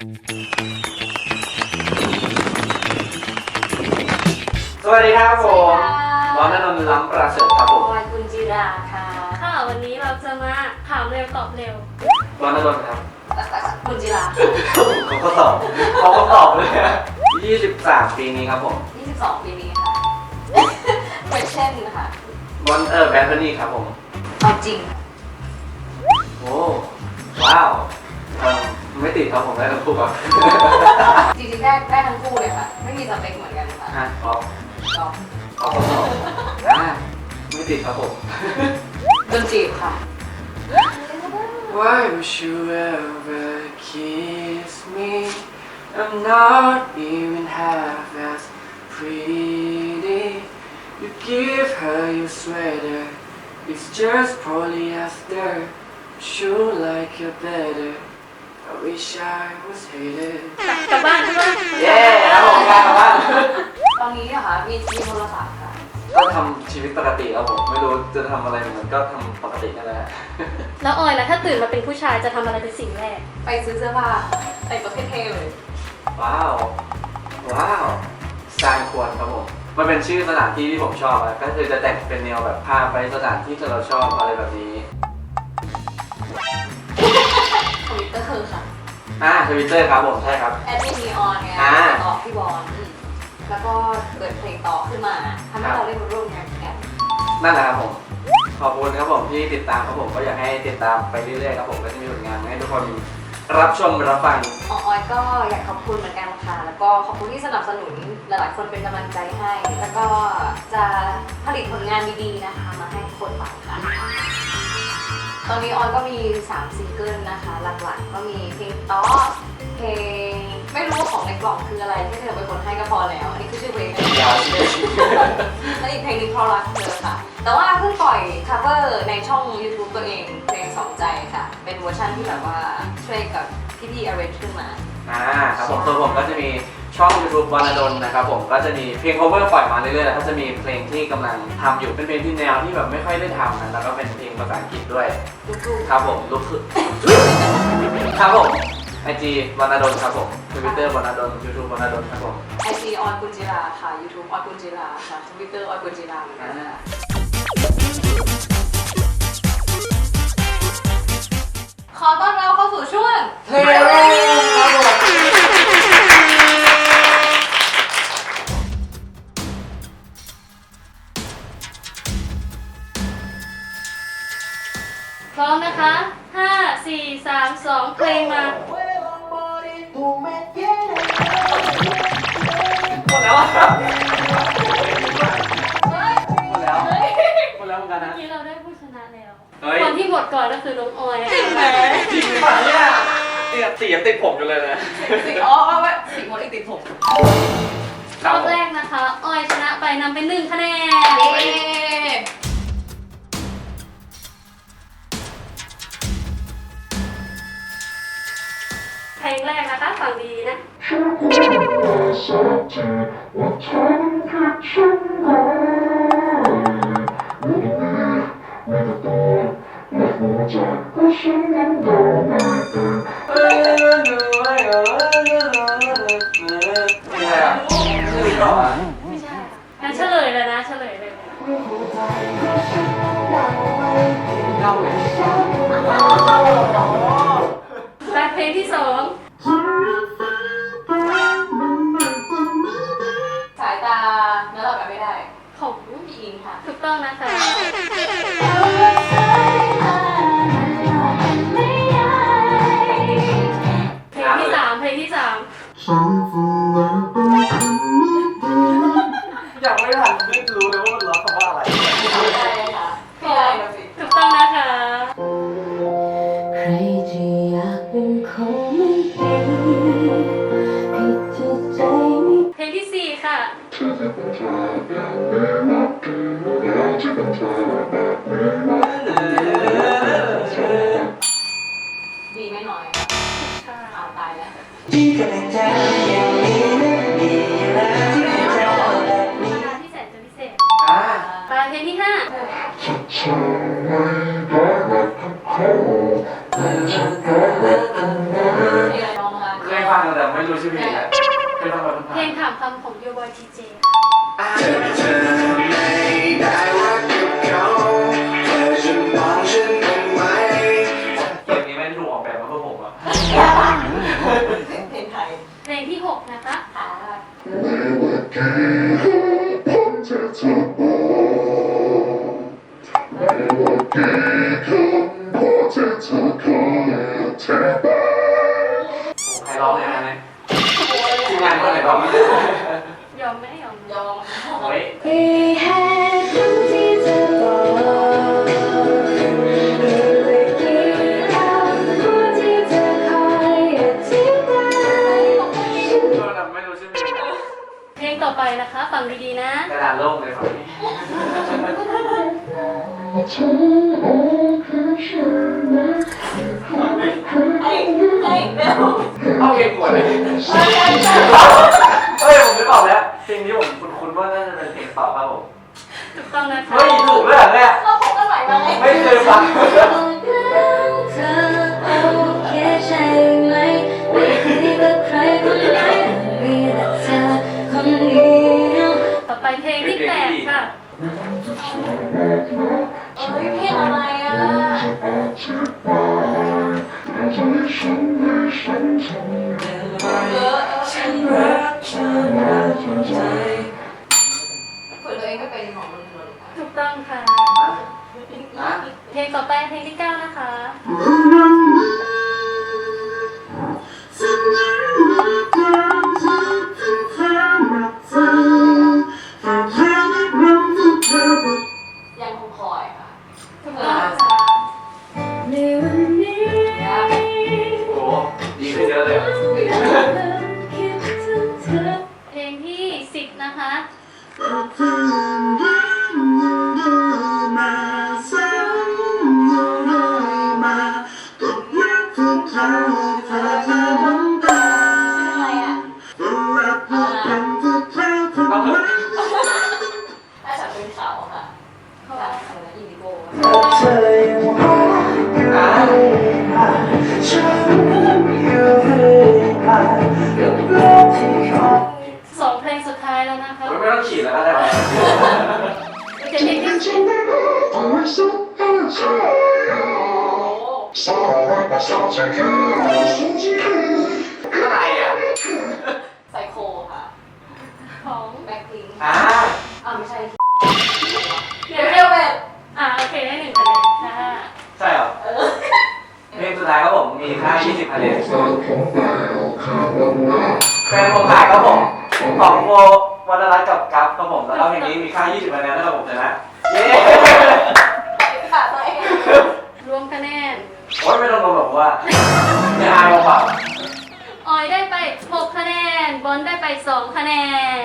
สวัสดีครับผมสร้วัอนสดีนค่ะนท์ล้ำประเสริฐครับผมออยกุญจิราค่ะ ค่ะวันนี้เราจะมาถามเร็วตอบเร็วร้อนนนท์ครับกุญจิราเขาก็ตอบเขาก็ตอบเลย23 ปีนี้ครับผม 22 ปีนี้ค่ะเควสเช่นค่ะวันเออแบทเทอรี่ครับผมเอาจริง โอ้ว้าวเออไม่ ติดครับผมได้ทั้งคู่ครับ จริงๆได้ได้ทั้งคู่เลยค่ะ ไม่มีสเปคเหมือนกันค่ะ ฮะออก ก็ ออกก็ตอบอ่าไม่ติดครับผม โดนจีบค่ะ Why would you ever kiss me? I'm not even half as pretty. You give her your sweater, it's just polyester. You like it better. I wish I was hated. กลับบ้านกลับบ้านเย้ครับผมกลับบ้านตอนนี้นะคะมีมีโทรศัพท์ค่ะก็ทำชีวิตปกติครับผมไม่รู้จะทำอะไรเหมือนกันก็ทำปกตินั่นแหละแล้วออยล่ะถ้าตื่นมาเป็นผู้ชายจะทำอะไรเป็นสิ่งแรก ไปซื้อเสื้อผ้าแต่งตัวเท่ๆเลยว้าวว้าวสไตล์ควรครับผมมันเป็นชื่อสถานที่ที่ผมชอบอะก็คือจะแต่งเป็นแนวแบบพาไปสถานที่ที่เราชอบอะไรแบบนี้ ทวิตเตอร์ค่ะอ่าทวิตเตอร์ครับผมใช่ครับ แอดมินนีออนไงอ่าต่อพี่บอลอืมแล้วก็เกิดเพลงต่อขึ้นมาทำให้เราได้มาร่วมงานกันนั่นแหละครับผม ขอบคุณครับผมที่ติดตามครับผมก็อยากให้ติดตามไปเรื่อยๆครับผมก็จะมีผลงานมาให้ทุกคนรับชมรับฟัง ออยก็อยากขอบคุณเหมือนกันค่ะ แล้วก็ขอบคุณที่สนับสนุนหลายๆคนเป็นกำลังใจให้ แล้วก็จะผลิตผลงานดีๆนะคะ มาให้คนฟังค่ะ ตอนนี้ออยก็มี 3 ซิงเกิลนะคะ หลักๆ ก็มีเพลงต๊อเพลงไม่รู้ว่าของในกล่องคืออะไรที่เธอเป็นคนให้ก็พอแล้ว อันนี้คือชื่อเพลงนะยาวแล้วอีกเพลงหนึงเพราะรักเธอค่ะ แต่ว่าเพิ่งปล่อย cover ในช่อง YouTube ตัวเองเพลงสองใจค่ะ เป็นเวอร์ชันที่แบบว่าช่วยกับพี่พี่ arrange ขึ้นมา อ่าครับผมตัวผมก็จะมี ช่อง YouTube วานาดนนะครับผมก็จะมีเพลง cover ปล่อยมาเรื่อยๆแล้วก็จะมีเพลงที่กำลังทำอยู่เป็นเพลงที่แนวที่แบบไม่ค่อยได้ทำนะแล้วก็เป็นเพลงภาษาอังกฤษด้วยลูกครับผมลูกคือครับผมไอจีวานาดนครับผมทวิตเตอร์วานาดนยูทูบวานาดนครับผม ไอจีออนกุญจิราค่ะ YouTube ออนกุญจิราค่ะ Twitter ออนกุญจิราเหมือนกันค่ะขอต้อนรับเข้าสู่ช่วงเฮ้ยครับผม ร้อมนะคะ5 4 3 2เพลงมา หมดแล้วอะครับหมดแล้วหมดแล้วเหมือนกันนะเมื่อกี้เราได้ผู้ชนะแล้ว เฮ้ย คนที่หมดก่อนก็คือน้องออยจริงไหมจริงป่ะเนี่ยเนี่ยสียังติดผมอยู่เลยนะสิอ๋อเอาไว้สิหมดอีกติดผมรอบแรกนะคะ ออยชนะไปนำเป็นหนึ่งคะแนน วสักทีว่าฉันผิดฉันไหมไม่ได้มีไม่ได้ตัวและหัวใจว่าฉันนั้นโดนไม่เป็นเฮ้ยไม่ใช่อะไม่ใช่ค่ะงั้นเฉลยเลยนะเฉลยเลยเล่าเลยไปเพลงที่สอง นะคะ เพลงที่สามเพลงที่สามฉันฝืนเลยต้องทำไม่ดียังไม่ทันไม่รู้เลยว่ามันร้องคำว่าอะไรำไมเพลงนี้ไม่ได้ถูกออกแบบมาเพื่อผมอะเพลงไทยเพลงที่ 6 นะคะ ค่ะไม่ ต่อไปนะคะ ฟังดีๆนะ กระดาษโล่งเลยฝั่งนี้ฉันเองคือฉันนะไอ้ไอ้เบลเอาเพลงปวดเลยเฮ้ยผมนึกออกแล้วเพลงนี้ผมคุ้นๆว่าน่าจะเป็นเพลงต่อครับผมถูกต้องนะคะเฮ้ยถูกด้วยเหรอเนี่ยเราพบกันใหม่มาไงไม่เคยฟัง อไปเพลงที่แปดค่ะเอ้ยเพลงอะไรอะจะให้ฉันให้ฉันทำเออฉันรักเธอรักใจเปิดตัวเองไม่เป็นของมันเลยถูกต้องค่ะนะเพลงต่อไปเพลงที่9นะคะ อะ คือสิ่งที่อะไรอะไซโคค่ะ ของแบ็คพิงอ่าอ้าวไม่ใช่เดี๋เดี๋ยยววเร็เร็ววเวทอ่าโอเคได้หนึ่งคะแนนค่ะใช่เหรอเออเพลงสุดท้ายครับผมมีค่า 20คะแนนใจของเราข้าวว่าแฟนผมขายครับผมของโมวรรณรัตน์กับกัฟครับผมแล้วก็เพลงนี้มีค่า 20คะแนนนะครับผมชนะเย้ค่ะตัวเองรวมคะแนนโอ๊ยไม่ต้องงงหรอก ว่าไม่อายเปล่าออยได้ไป 6 คะแนน บอลได้ไป 2 คะแนน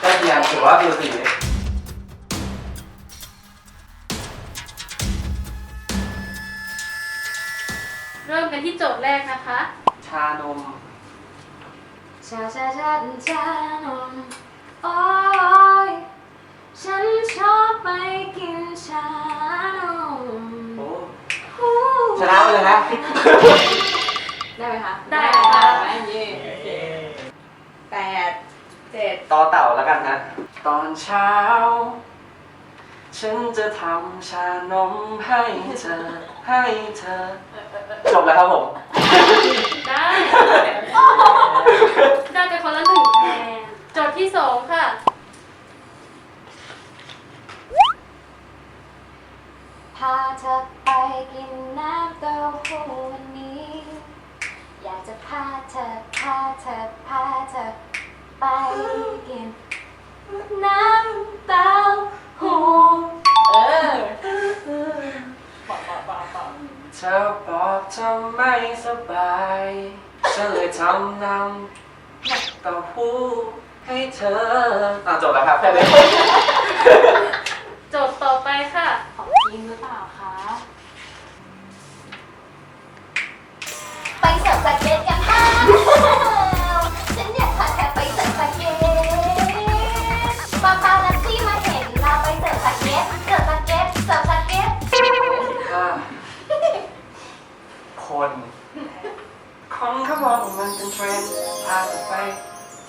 ใกล้เคียงถือว่าดูสีเริ่มกันที่โจทย์แรกนะคะ ชานมชาชาชาชานมโอ้ยฉันชอบไป นะไปเลยนะได้ไหมคะได้ค่ะค่ะเย่แปดเจ็ดต่อเต่าแล้วกันนะตอนเช้า ฉันจะทำชานมให้เธอ ให้เธอ จบแล้วครับผม ได้ได้ไปคนละหนึ่งคะแนนโจทย์ที่2ค่ะาเธอไปกินน้ำเต้าหู้วันนี้ อยากจะพาเธอพาเธอพาเธอไปกินน้ำเต้าหู้เออปอปอปอปอเธอบอกเธอไม่สบายฉันเลยทำน้ำเต้าหู้ให้เธออะจบแล้วครับแค่นี้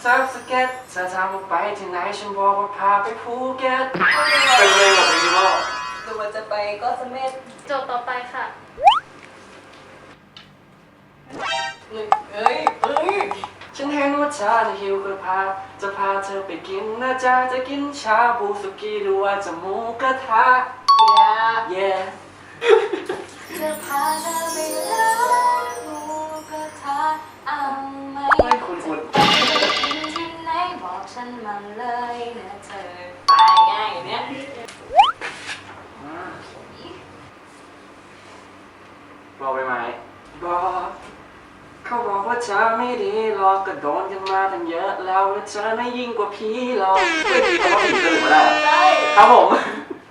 เซิร์ฟสเก็ตเธอทำว่าไปที่ไหนฉันบอกว่าพาไปภูเก็ตเป็นเพลงแบบมินิมอลดูว่าจะไปก็จะเม็ดโจทย์ต่อไปค่ะเอ้ยเอ้ยฉันเห็นว่าเธอจะหิวก็พาจะพาเธอไปกินนะจ๊ะจะกินชาบูสุกี้หรือว่าจะหมูกระทะเดี๋ยว yeah จะพาเธอไปร้านหมูกระทะเอาไหมไม่คุณคุณ นมาเลยนะเธอไปง่ายอย่างเนี้ยบอกไปไหมบอกเขาบอกว่าเธอไม่ดีหรอกก็โดนกันมาตั้งเยอะแล้วและเธอน่ะยิ่งกว่าผีหรอกไม่ผีเขาว่าผีตื่นมาได้ได้ครับผม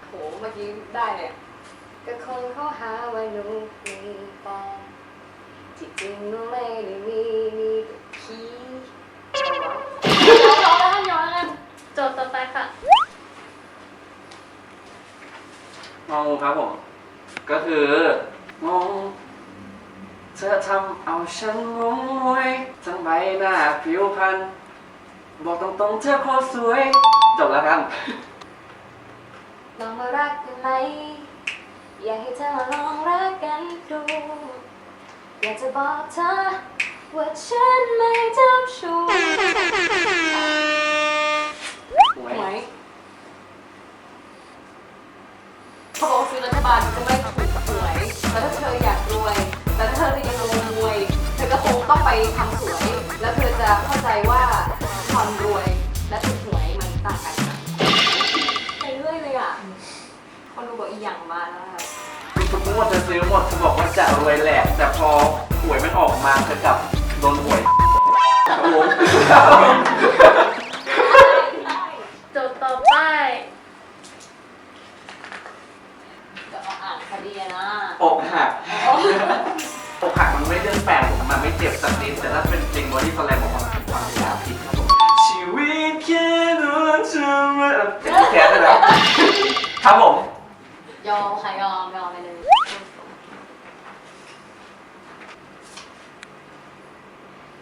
โหเมื่อกี้ได้เลยอะก็คนเขาหาว่าหนูมีแฟนที่จริงหนูไม่ได้มีมีแต่ผี ย้อนแล้วย้อนแล้วโจทย์ต่อไปค่ะ งง ครับผม ก็คืองงเธอทำเอาฉันงงงวยทั้งใบหน้าผิวพรรณบอกตรงๆเธอโคตรสวย จบแล้วกันลองมารักกันไหม อยากให้เธอมาลองรักกันดู อยากจะบอกเธอว่าฉันไม่เจ้า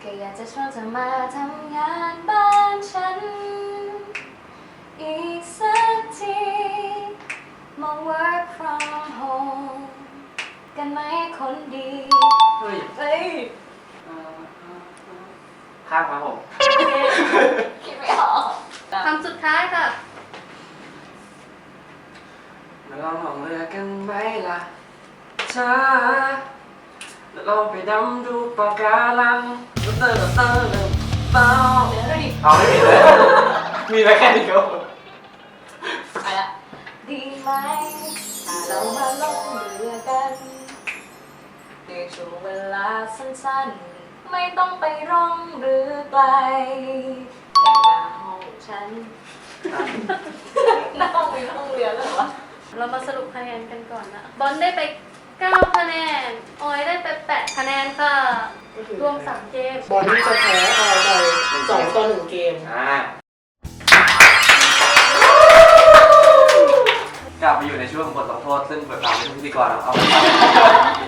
ก็อยากจะชวนเธอมาทำงานบ้านฉัน อีกสักทีมา work from home กันไหมคนดี เฮ้ยเฮ้ยข้ามครับผม คิดไม่ออกคำสุดท้ายค่ะ มาลองลองเรือกันไหมล่ะช้าแล้วเราไปดำดูปะการัง เตอร์เตอร์เตอร์เดี๋ยวเลยดิเอาไม่มีเลย มีอะไรแค่นี้ครับผมไปละดีไหมถ้าเรามาลงเรือกันในช่วงเวลาสั้นๆ ไม่ต้องไปร่องเรือไกลแค่หน้าห้องฉันหน้าห้องมีห้องเรือแล้วเหรอเรามาสรุปคะแนนกันก่อนนะ บอลได้ไป 9 คะแนน ออยได้ไป 8 คะแนนค่ะ รวม3เกม บอลที่จะแพ้ออยไปสองต่อหนึ่งเกม อ่ากลับมาอยู่ในช่วงบทลงโทษ ซึ่งเปิดเราเป็นพิธีกรเอาเอาไปท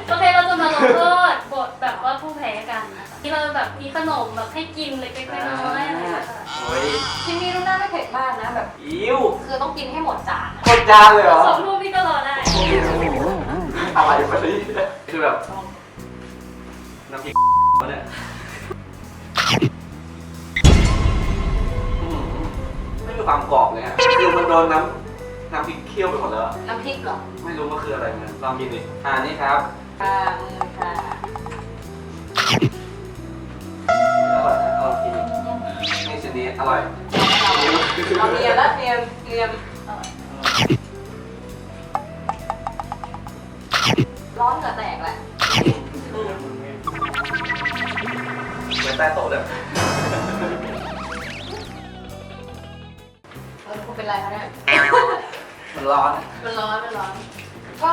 โอเคเราจะมาลงโทษบทแบบว่าผู้แพ้กันนะคะที่เราแบบมีขนมแบบให้กินเล็กๆน้อยๆอะไรอย่างเงี้ยค่ะำโอ้ยชิ้นนี้รูปหน้าไม่เผ็ดมากนะแบบอิ้วคือต้องกินให้หมดจานอะโคตรจานเลยเหรอสองรูปพี่ก็รอได้อะไรแบบนี้คือแบบน้ำพริก เนี่ยอืมไม่มีความกรอบเลยฮะคือมันโดนน้ำน้ำพริกเคี่ยวไปหมดแล้วอะน้ำพริกเหรอไม่รู้มันคืออะไรเหมือนกันลองกินดิอ่านี่ครับปลามือค่ะอร่อยนะลองกินนี่ชิ้นนี้อร่อยเราเนียนแล้วเนียนเนียนร้อนเหงื่อแตกแหละ ไว้ใต้โต๊ะเลยเออคุณเป็นไรคะเนี่ย มันร้อน มันร้อน มันร้อน ก็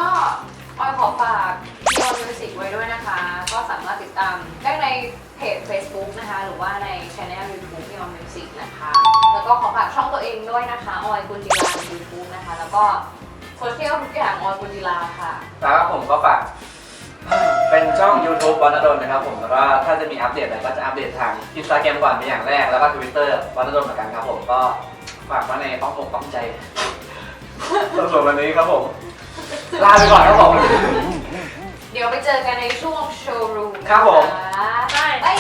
ออยขอฝากยอนมิวสิกไว้ด้วยนะคะ ก็สามารถติดตามได้ในเพจ Facebook นะคะ หรือว่าในช anel YouTube ยอนมิวสิกนะคะ แล้วก็ขอฝากช่องตัวเองด้วยนะคะ ออยกุลจิลาใน YouTube นะคะ แล้วก็โซเชียลทุกอย่างออยกุลจิลาค่ะ แล้วผมก็ฝาก เป็นช่อง YouTube บอลนดลนะครับผมแล้วก็ถ้าจะมีอัปเดตอะไรก็จะอัปเดตทาง Instagram ก่อนเป็นอย่างแรกแล้วก็ Twitter บอลนดลเหมือนกันครับผมก็ฝากไว้ในอ้อมอกอ้อมใจสำหรับวันนี้ครับผมลาไปก่อนครับผมเดี๋ยวไปเจอกันในช่วงโชว์รูมครับผม นะคะใช่บาย